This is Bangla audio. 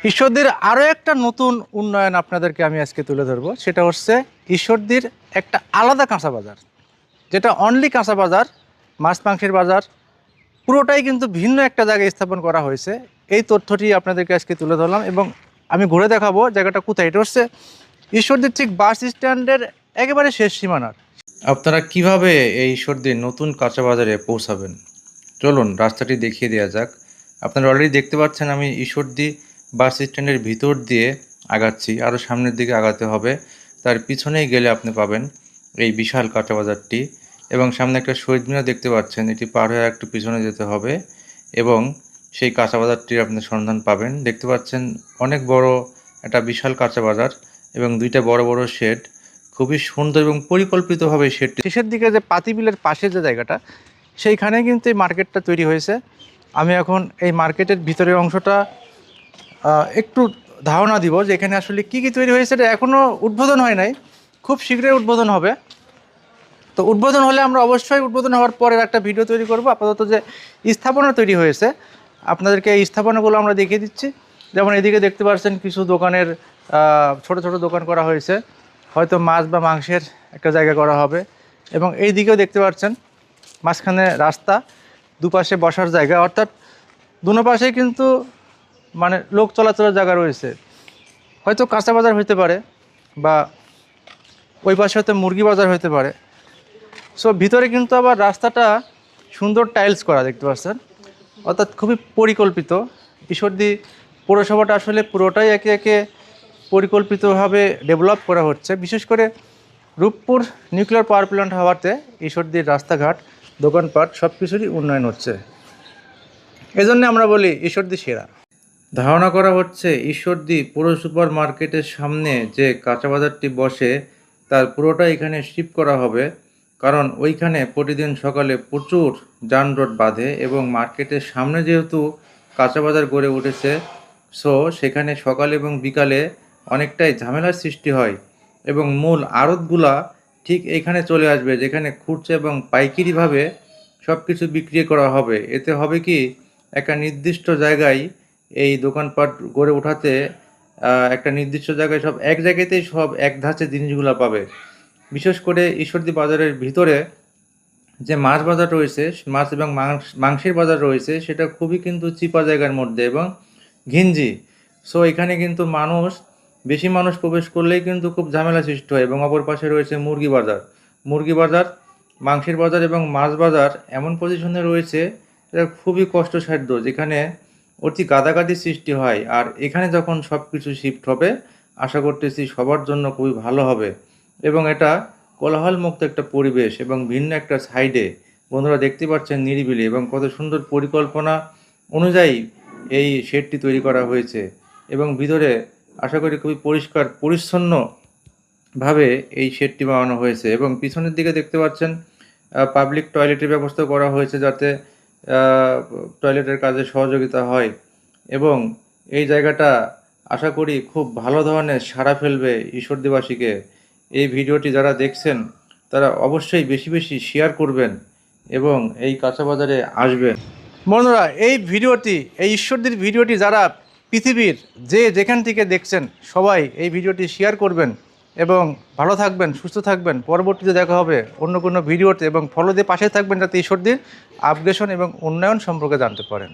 ঈশ্বরদীর আরও একটা নতুন উন্নয়ন আপনাদেরকে আমি আজকে তুলে ধরবো। সেটা হচ্ছে ঈশ্বরদীর একটা আলাদা কাঁচা বাজার, যেটা অনলি কাঁচা বাজার, মাছ মাংসের বাজার, পুরোটাই কিন্তু ভিন্ন একটা জায়গায় স্থাপন করা হয়েছে। এই তথ্যটি আপনাদেরকে আজকে তুলে ধরলাম এবং আমি ঘুরে দেখাবো জায়গাটা কোথায়। এটা হচ্ছে ঈশ্বরদীর ঠিক বাস স্ট্যান্ডের একেবারে শেষ সীমানার। আপনারা কীভাবে এই ঈশ্বরদীর নতুন কাঁচা বাজারে পৌঁছাবেন? চলুন রাস্তাটি দেখিয়ে দেওয়া যাক। আপনারা অলরেডি দেখতে পাচ্ছেন আমি ঈশ্বরদী বাস স্ট্যান্ডের ভিতর দিয়ে আগাচ্ছি আরও সামনের দিকে আগাতে হবে। তার পিছনেই গেলে আপনি পাবেন এই বিশাল কাঁচা বাজারটি এবং সামনে একটা শহীদ মিনার দেখতে পাচ্ছেন, এটি পার হয়ে একটু পিছনে যেতে হবে এবং সেই কাঁচা বাজারটির আপনি সন্ধান পাবেন। দেখতে পাচ্ছেন অনেক বড় একটা বিশাল কাঁচা বাজার এবং দুইটা বড় বড় শেড। খুবই সুন্দর এবং পরিকল্পিতভাবে শেডটি শেষের দিকে যে পাতিবিলের পাশে যে জায়গাটা সেইখানে কিন্তু এই মার্কেটটা তৈরি হয়েছে। আমি এখন এই মার্কেটের ভিতরের অংশটা একটু ধারণা দিব যে এখানে আসলে কী কী তৈরি হয়েছে, এটা এখনও উদ্বোধন হয় নাই। খুব শীঘ্রই উদ্বোধন হবে। তো উদ্বোধন হলে আমরা অবশ্যই উদ্বোধন হওয়ার পরের একটা ভিডিও তৈরি করব। আপাতত যে স্থাপনা তৈরি হয়েছে, আপনাদেরকে এই স্থাপনাগুলো আমরা দেখিয়ে দিচ্ছি। যেমন এদিকে দেখতে পাচ্ছেন কিছু দোকানের ছোট ছোট দোকান করা হয়েছে। হয়তো মাছ বা মাংসের একটা জায়গা করা হবে। এবং এই দিকেও দেখতে পাচ্ছেন মাঝখানে রাস্তা, দুপাশে বসার জায়গা। অর্থাৎ দুনো পাশেই কিন্তু মানে লোক চলাচলের জায়গা রয়েছে। হয়তো কাঁচা বাজার হইতে পারে বা ওই পাশে হয়তো মুরগি বাজার হইতে পারে। সো ভিতরে কিন্তু আবার রাস্তাটা সুন্দর টাইলস করা, দেখতে পাচ্ছেন? অর্থাৎ খুবই পরিকল্পিত। ঈশ্বরদী পৌরসভাটা আসলে পুরোটাই একে একে পরিকল্পিতভাবে ডেভেলপ করা হচ্ছে। বিশেষ করে রূপপুর নিউক্লিয়ার পাওয়ার প্ল্যান্ট হওয়াতে ঈশ্বরদীর রাস্তাঘাট, দোকানপাট সব কিছুরই উন্নয়ন হচ্ছে। এজন্য আমরা বলি ঈশ্বরদী সেরা। ধারণা করা হচ্ছে ঈশ্বরদী পুরো সুপার মার্কেটের সামনে যে কাঁচা বাজারটি বসে, তার পুরোটা এখানে শিফট করা হবে। কারণ ওইখানে প্রতিদিন সকালে প্রচুর যানজট বাঁধে এবং মার্কেটের সামনে যেহেতু কাঁচা বাজার গড়ে উঠেছে সো সেখানে সকাল এবং বিকালে অনেকটাই ঝামেলার সৃষ্টি হয় এবং মূল আড়তগুলা ঠিক এখানে চলে আসবে, যেখানে খুচরা এবং পাইকারিভাবে সব কিছু বিক্রি করা হবে। এতে হবে কি, একটা নির্দিষ্ট জায়গায় এই দোকানপাট গড়ে ওঠাতে একটা নির্দিষ্ট জায়গায় সব এক জায়গাতেই সব এক ধাঁচে জিনিসগুলো পাবে। বিশেষ করে ঈশ্বরদী বাজারের ভিতরে যে মাছ বাজার রয়েছে, মাছ এবং মাংস- মাংসের বাজার রয়েছে, সেটা খুবই কিন্তু চিপা জায়গার মধ্যে এবং ঘিঞ্জি। সো এখানে কিন্তু মানুষ, বেশি মানুষ প্রবেশ করলেই কিন্তু খুব ঝামেলা সৃষ্টি হয় এবং অপর পাশে রয়েছে মুরগি বাজার। মুরগি বাজার, মাংসের বাজার এবং মাছ বাজার এমন পজিশনে রয়েছে, এটা খুবই কষ্টসাধ্য, যেখানে অতি গাদাগাদি সৃষ্টি হয় আর এখানে যখন সব কিছু শিফট হবে, আশা করতেছি সবার জন্য খুবই ভালো হবে। এবং এটা কোলাহলমুক্ত একটা পরিবেশ এবং ভিন্ন একটা সাইডে বন্ধুরা দেখতে পাচ্ছেন নিরিবিলি এবং কত সুন্দর পরিকল্পনা অনুযায়ী এই শেডটি তৈরি করা হয়েছে। এবং ভিতরে আশা করি খুবই পরিষ্কার পরিচ্ছন্ন ভাবে এই শেডটি বানানো হয়েছে। এবং পিছনের দিকে দেখতে পাচ্ছেন পাবলিক টয়লেটের ব্যবস্থা করা হয়েছে যাতে টয়লেটের কাজে সহযোগিতা হয় এবং এই জায়গাটা আশা করি খুব ভালো ধরনের সাড়া ফেলবে ঈশ্বরদীবাসীকে। এই ভিডিওটি যারা দেখছেন, তারা অবশ্যই বেশি বেশি শেয়ার করবেন এবং এই কাঁচা বাজারে আসবেন। বন্ধুরা, এই ভিডিওটি, এই ঈশ্বরদীর ভিডিওটি যারা পৃথিবীর যে যেখান থেকে দেখছেন, সবাই এই ভিডিওটি শেয়ার করবেন। এবং ভালো থাকবেন, সুস্থ থাকবেন। পরবর্তীতে দেখা হবে অন্য কোনো ভিডিওতে এবং ফলো দিয়ে পাশে থাকবেন যাতে ঈশ্বরদীর আপগ্রেশন এবং উন্নয়ন সম্পর্কে জানতে পারেন।